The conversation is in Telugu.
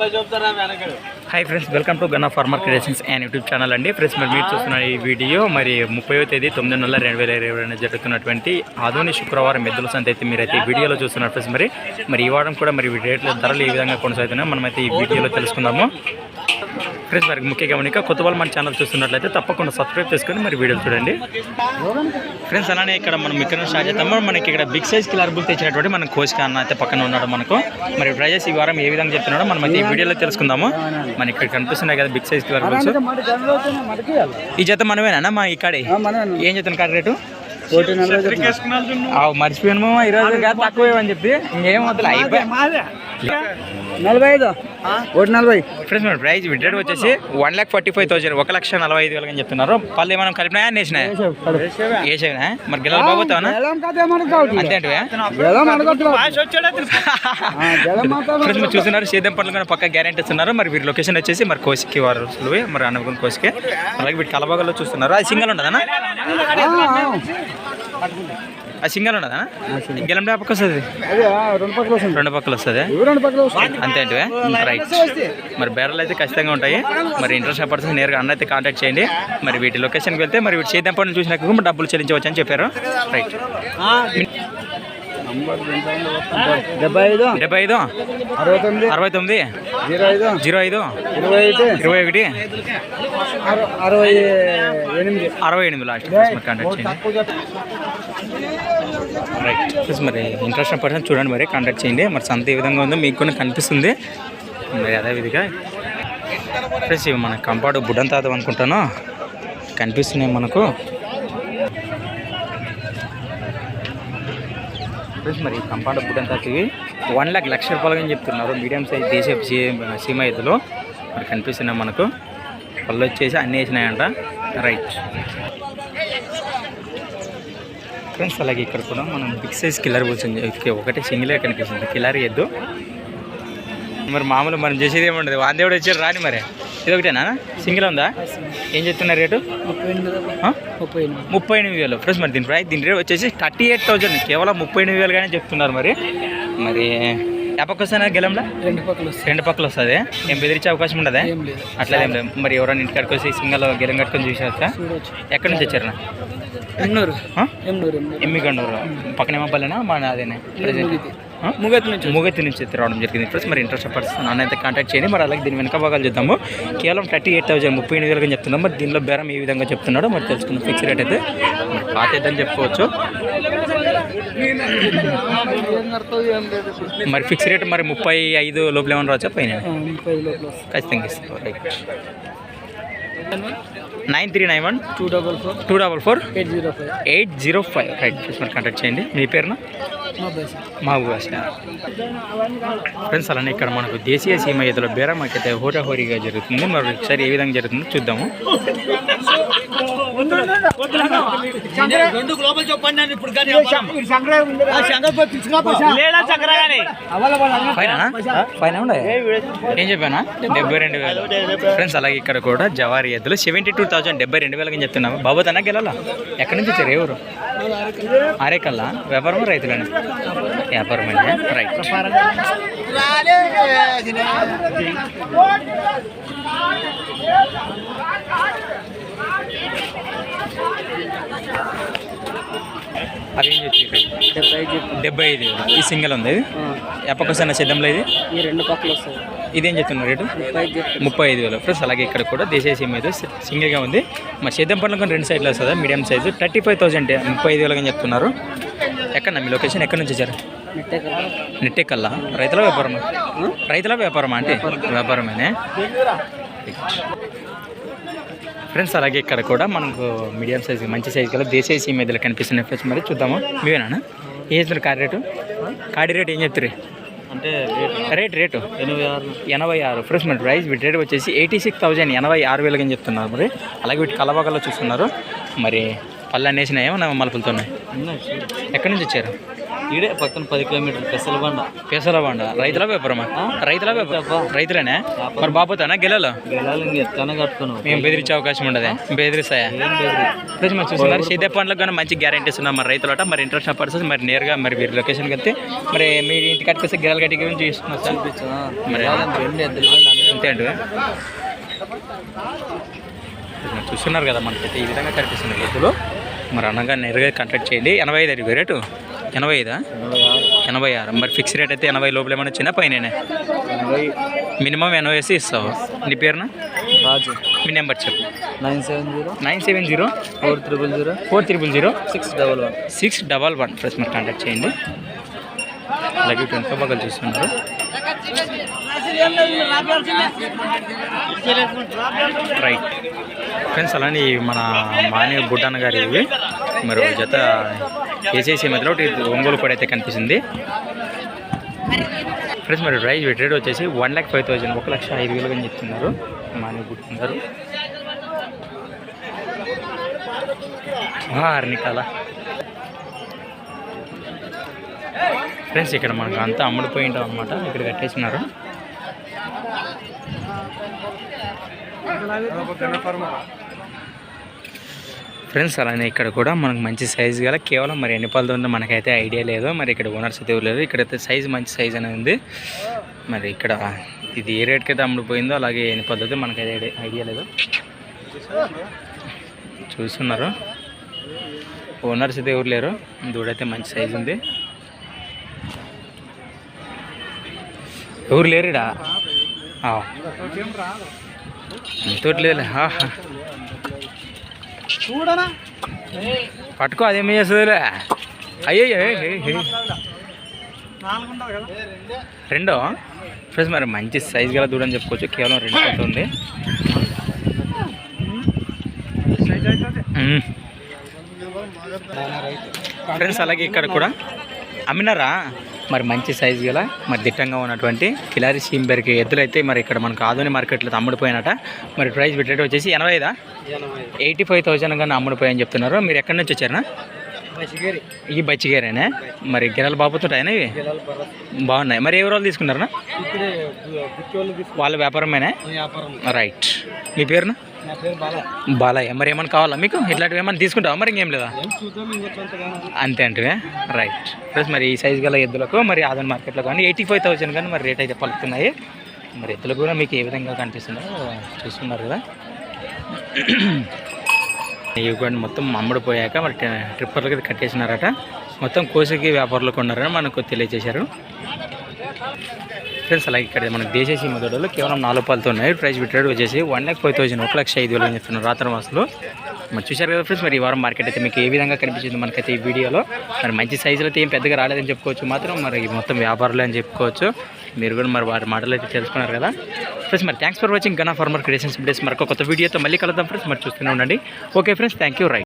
Hi friends welcome to Ganna farmer creations and YouTube channel అండి. ఫ్రెండ్స్ మరి మీరు చూస్తున్న ఈ వీడియో మరి ముప్పైవ తేదీ తొమ్మిది నెలల రెండు వేల ఇరవై రెండు జరుగుతున్నటువంటి ఆధునిక శుక్రవారం ఎద్దుల సంత అయితే మీరైతే ఈ వీడియోలో చూస్తున్నారు. ఫ్రెండ్స్ మరి మరి ఈ వారం కూడా మరి రేట్ల ధరలు ఏ విధంగా కొనసాగుతున్నాయి మనమైతే ఈ వీడియోలో తెలుసుకుందాము. ఫ్రెండ్స్ మరి ముఖ్య గమనిక కొత్త వాళ్ళు మన ఛానల్ చూస్తున్నట్లయితే తప్పకుండా సబ్స్క్రైబ్ చేసుకొని మరి వీడియోలు చూడండి. ఫ్రెండ్స్ అలానే ఇక్కడ మనం ఇక్కడ స్టార్ట్ చేద్దాము మనకి ఇక్కడ బిగ్ సైజ్ కిలర్ బుల్ తెచ్చినటువంటి మన కోచ్కి అన్న అయితే పక్కన ఉన్నాడు మనకు. మరి ప్రైజెస్ ఈ వారం ఏ విధంగా చెప్తున్నాడో మనం అయితే ఈ వీడియోలో తెలుసుకుందాము. మన ఇక్కడ కనిపిస్తున్నాయి కదా బిగ్ సైజ్ కిలర్ బుల్స్ ఈ జత మనమేనా మా ఇక్కడే ఏం చెప్తాను కాడ రేటు? ఆవు మర్చిపోయాను మామ ఈరోజు కాదు తక్కువ అని చెప్పి ఇంకేం అయిపోయి. నలభై ఐదు. ఒకటి నలభై. ఫ్రెండ్స్ మన ప్రైస్ విడ్రేట్ వచ్చేసి one lakh forty five thousand ఒక లక్ష నలభై ఐదు వేలు అని చెప్తున్నారు. పళ్ళు ఏమైనా కలిపినాయా నేసినాయా వేసేవినా? మరి గిల్లలు బాగుతావనా అంతే ఫ్రెండ్స్ చూస్తున్నారు సేద్యం పనులు కూడా పక్క గ్యారెంటీ ఇస్తున్నారు. మరి వీరి లొకేషన్ వచ్చేసి మరి కోసికి వారు మరి అన్నగుం కోసికి. అలాగే వీటి కలబాగల్లో చూస్తున్నారు. అది సింగల్ ఉండదనా అది సింగల్ ఉండదనా గెలం పక్క వస్తుంది? రెండు పక్కల వస్తుంది. అంతే అంటే రైట్. మరి బేరలు అయితే ఖచ్చితంగా ఉంటాయి. మరి ఇంట్రెస్ట్ పర్సన్ నేరుగా అన్న అయితే కాంటాక్ట్ చేయండి. మరి వీటి లొకేషన్కి వెళ్తే మరి వీటి సేద్యం పనులు చూసినాక డబ్బులు చెల్లించవచ్చు అని చెప్పారు. రైట్. డెబ్బై ఐదు. డెబ్బై ఐదు. అరవై తొమ్మిది. అరవై తొమ్మిది. జీరో ఐదు. జీరో ఐదు. ఇరవై ఒకటి. అర- అరవై ఎనిమిది. అరవై ఎనిమిది లాస్ట్ మరి కాంటాక్ట్ చేయండి. రైట్ ప్లస్ మరి ఇంట్రెస్ట్ పర్సన్ చూడండి మరి కాంటాక్ట్ చేయండి. మరి సంత ఏ విధంగా ఉందో మీకు కూడా కనిపిస్తుంది. మరి అదే విధిగా. ప్లస్ ఇవి మన కంపాడు బుడ్డం తాత అనుకుంటాను. కనిపిస్తున్నాయి మనకు. మరి కంపాడు అంతా తాతవి వన్ ల్యాక్ లక్ష రూపాయలుగా చెప్తున్నారు. మీడియం సైజ్ దేశ సీమ ఎద్దులు మరి కనిపిస్తున్నాయి మనకు. పళ్ళు వచ్చేసి అన్నీ వేసినాయంట. రైట్. ఫ్రెండ్స్ అలాగే ఇక్కడ కూడా మనం బిగ్ సైజ్ కిల్లర్ కూర్చొని ఒకటే సింగిలే కనిపిస్తుంది. కిల్లర్ ఎద్దు. మరి మామూలు మనం చేసేది ఏముండదు. వాందేవుడు వచ్చారు రాని మరి. ఇది ఒకటేనా సింగిల్ ఉందా? ఏం చెప్తున్నారు రేటు? ముప్పై? ముప్పై ఎనిమిది. వేలు. ఫ్రెండ్స్ మరి దీని ప్రైస్ దీని రేట్ వచ్చేసి థర్టీ ఎయిట్ థౌజండ్. కేవలం ముప్పై ఎనిమిది వేలుగానే చెప్తున్నారు మరి. మరి ఎప్పకి వస్తానా గెలంలో? రెండు పక్కల వస్తాయి. రెండు పక్కలు వస్తుంది. ఏం బెదిరించే అవకాశం ఉండదా? అట్లా ఏం లేదు. మరి ఎవరైనా ఇంటికాడికి వచ్చి సింగల్ గెలం కట్టుకొని చూసేస్తా ఎక్కడి నుంచి వచ్చారు? ఎన్నూరు ఎమ్మిగండూరు. పక్కన ఏమప్పలేనా మన అదేనే ప్రజెంట్ ముగితి. నుంచి ముగతి నుంచి రావడం జరిగింది ఫ్రెండ్స్. మరి ఇంట్రెస్ట్ పర్సన్ నన్ను అయితే కాంటాక్ట్ చేయండి. మరి అలాగే దీని వెనక భాగాలు చూద్దాము. కేవలం థర్టీ ఎయిట్ థౌసండ్ ముప్పై ఎనిమిది వేలుగా చెప్తున్నాం మరి దీనిలో బేరం ఏ విధంగా చెప్తున్నాడో మరి తెలుసుకున్న ఫిక్స్ రేట్ అయితే మరి పాత అని చెప్పుకోవచ్చు. మరి ఫిక్స్ రేట్ మరి ముప్పై ఐదు లోపల ఏమన్నా రావచ్చా? పైన? ఖచ్చితంగా ఇస్తాం. Right nine three nine one? Two double four. Two double four? Eight zero five. Eight zero five. Right మరి కాంటాక్ట్ చేయండి. మీ పేరున? ఫ్రెండ్స్ అలానే ఇక్కడ మనకు దేశీయ సీమ ఎదుల బేరం అయితే హోరాహోరీగా జరుగుతుంది. మరి ఒకసారి ఏ విధంగా జరుగుతుందో చూద్దాము. పైన పైన ఉండే ఏం చెప్పానా? డెబ్బై రెండు వేలు. ఫ్రెండ్స్ అలాగే ఇక్కడ కూడా జవారి ఎద్దులు సెవెంటీ టూ థౌసండ్ డెబ్బై రెండు వేలకి చెప్తున్నాము. బాబు తన గెలాలా ఎక్కడి నుంచి వచ్చారు? ఎవరు ఆరేకల్లా వ్యాపారం రైతులని? వ్యాపారం అండి రైట్ అదేం చెప్పి డెబ్బై ఐదు. డెబ్బై ఐదు. ఈ సింగిల్ ఉంది ఎప్పకొస్తాను సిద్ధంలో ఇది? ఈ రెండు పక్కలు వస్తాయి. ఇదేం చెప్తున్నారు రేటు? ముప్పై ఐదు వేలు. ఫ్రెండ్స్ అలాగే ఇక్కడ కూడా దేశీయ సీమ అయితే సింగిల్గా ఉంది. మా సేద్యం పనులు కొన్ని రెండు సైడ్లో వస్తుందా? Medium size. Thirty five thousand ముప్పై ఐదు వేలుగా చెప్తున్నారు. ఎక్కడ మీ లొకేషన్ ఎక్కడి నుంచి వచ్చారు? నెట్టే కల్లా రైతుల వ్యాపారమా? రైతుల వ్యాపారమా అంటే? వ్యాపారమేనే? ఫ్రెండ్స్ అలాగే ఇక్కడ కూడా మనకు మీడియం సైజ్ మంచి సైజ్ కల దేశీయ సీమ మీదలు కనిపిస్తున్నాయి. ఫ్రెండ్స్ మరి చూద్దాము. మీవేనా ఏం చెప్తారు కాడి రేటు? కాడి రేటు ఏం చెప్తారు అంటే రేట్? రేటు ఎనభై ఆరు. ఎనభై ఆరు. ఫ్రెండ్స్ మరి ప్రైస్ వీటి రేట్ వచ్చేసి ఎయిటీ సిక్స్ థౌజండ్ ఎనభై ఆరు వేలుగా అని చెప్తున్నారు మరి. అలాగే వీటి కలబాగల్లో చూస్తున్నారు. మరి పళ్ళు అనేసినాయి ఏమన్నా మలుపులతో ఉన్నాయి. ఎక్కడి నుంచి వచ్చారు? ఈడే పక్కన పది కిలోమీటర్లు పెసల బండ పేసల బండ రైతుల వ్యాపారమా రైతుల వ్యాపారం రైతులేనే మరి బాబోతానా గెలలో? గెలాలి ఇంక ఎత్తానే కట్టుకున్నావు మేము బెదిరించే అవకాశం ఉండదు? బెదిరిస్తాయా? మరి చూస్తున్నారు. సీదే పండ్లకు కానీ మంచి గ్యారంటీస్ ఉన్నాయి మరి రైతులట. మరి ఇంట్రెస్ట్ పర్సన్స్ మరి నేరుగా మరి వీరి లొకేషన్కి వెళ్తే మరి మీ ఇంటి కట్టుకొస్తే గిరాల గట్టి గురించి చూస్తున్నారు మరి అంతే అండి. మీరు చూస్తున్నారు కదా మనకైతే ఈ విధంగా కనిపిస్తుంది రైతులు. మరి అనగా నేరుగా కాంటాక్ట్ చేయండి. ఎనభై ఐదు అడిగి రేటు. ఎనభై ఐదా? ఎనభై ఆరు. మరి ఫిక్స్ రేట్ అయితే ఎనభై లోపల ఏమైనా వచ్చినా పైన మినిమం ఎనభై వేసి ఇస్తావు? నీ పేరున? రాజు. మీ నెంబర్ చెప్పు. Nine seven zero. Nine seven zero? Four triple zero. Four triple zero? Six double one. Six double one. Plus మీరు కాంటాక్ట్ చేయండి. అలాగే ట్వంటీ బాగా చూస్తున్నారు. రైట్. ఫ్రెండ్స్ అలానే మన మాని బుడ్డన్న గారి ఇవి మరి ఒక జత ఏసీసీ మధ్యలో ఒకటి ఒంగోలు కూడా అయితే కనిపిస్తుంది. ఫ్రెండ్స్ మరి రైస్ రేట్ వచ్చేసి వన్ ల్యాక్ ఫైవ్ థౌజండ్ ఒక లక్ష ఐదు వేలు అని చెప్తున్నారు. మాని బుడ్డన్న అర్నికాల ఫ్రెండ్స్ ఇక్కడ మనకు అంతా అమ్ముడిపోయి ఉంటాం అనమాట ఇక్కడ కట్టేసినారు. ఫ్రెండ్స్ అలానే ఇక్కడ కూడా మనకు మంచి సైజ్ గల కేవలం మరి ఎన్ని పళ్ళతో ఉందో మనకైతే ఐడియా లేదు. మరి ఇక్కడ ఓనర్స్ అయితే లేదు ఇక్కడైతే సైజ్ మంచి సైజ్ అనేది ఉంది. మరి ఇక్కడ ఇది ఏ రేట్కి అయితే అమ్ముడిపోయిందో అలాగే ఎన్ని పద్ధతి మనకైతే ఐడియా లేదు. చూస్తున్నారు. ఓనర్స్ అయితే ఎవరు లేరు. దూడైతే మంచి సైజ్ ఉంది. ఎవరు లేరుడా ఇంతట్లేదు చూడనా? పట్టుకో అదేమీ చేస్తుందిలే. అయ్యో రెండో? ఫ్రెండ్స్ మరి మంచి సైజ్ గల దూడని చెప్పుకోవచ్చు. కేవలం రెండు మ్మ్. ఫ్రెండ్స్ అలాగే ఇక్కడ కూడా. అమ్మినారా? మరి మంచి సైజు గల మరి దిట్టంగా ఉన్నటువంటి కిలారి సీంబెర్కి ఎద్దులు అయితే మరి ఇక్కడ మనకు ఆధునిక మార్కెట్లో అమ్ముడిపోయినట. మరి ప్రైస్ పెట్టేట వచ్చేసి ఎనభై ఐదా ఎయిటీ ఫైవ్ థౌజండ్ కానీ అమ్ముడిపోయని చెప్తున్నారు. మీరు ఎక్కడి నుంచి వచ్చారా బసిగేరి ఈ బచ్చిగారేనే? మరి గిరాలు బాగుతుంటాయనా ఇవి? బాగున్నాయి. మరి ఎవరు వాళ్ళు తీసుకున్నారా. వాళ్ళ వ్యాపారమేనా? వ్యాపారం రైట్. మీ పేరున? బాలయ్య. మరి ఏమైనా కావాలా మీకు? ఇట్లాంటివి ఏమైనా తీసుకుంటావా? మరి ఇంకేం లేదా? అంతే అంటే రైట్. ప్లస్ మరి ఈ సైజ్ గల ఎద్దులకు మరి ఆదన్ మార్కెట్లో కానీ ఎయిటీ ఫైవ్ థౌసండ్ కానీ మరి రేట్ అయితే పలుకుతున్నాయి. మరి ఎద్దులు కూడా మీకు ఏ విధంగా కనిపిస్తుందో చూస్తున్నారు కదా. ఇవి కూడా మొత్తం అమ్ముడిపోయాక మరి ట్రిప్పర్లకి కట్టేసినారట. మొత్తం కోసికి వ్యాపారులకు ఉన్నారని మనకు తెలియజేశారు. ఫ్రెండ్స్ అలాగే ఇక్కడ మనకు దేశీయ మొదలు కేవలం నాలుగు పాలతో ఉన్నాయి. ప్రైస్ పెట్టాడు వచ్చేసి వన్ ల్యాక్ ఫైవ్ థౌసండ్ ఒక లక్ష ఐదు వేలు అని చెప్తున్నారు రాత్రి మాసంలో. మరి చూశారు కదా ఫ్రెండ్స్ మరి ఈ వారం మార్కెట్ అయితే మీకు ఏ విధంగా కనిపించింది మనకైతే ఈ వీడియోలో. మరి మంచి సైజులో అయితే ఏం పెద్దగా రాలేదని చెప్పుకోవచ్చు మాత్రం. మరి మొత్తం వ్యాపారులు అని చెప్పుకోవచ్చు. మీరు కూడా మరి వారి మాటలు అయితే తెలుసుకున్నారు కదా. ఫ్రెండ్స్ మరి thanks for watching Ganna farmer creations videos మరొక కొత్త వీడియోతో మళ్ళీ కలుద్దాం ఫ్రెండ్స్ మరి చూస్తూనే ఉండండి. Okay friends thank you right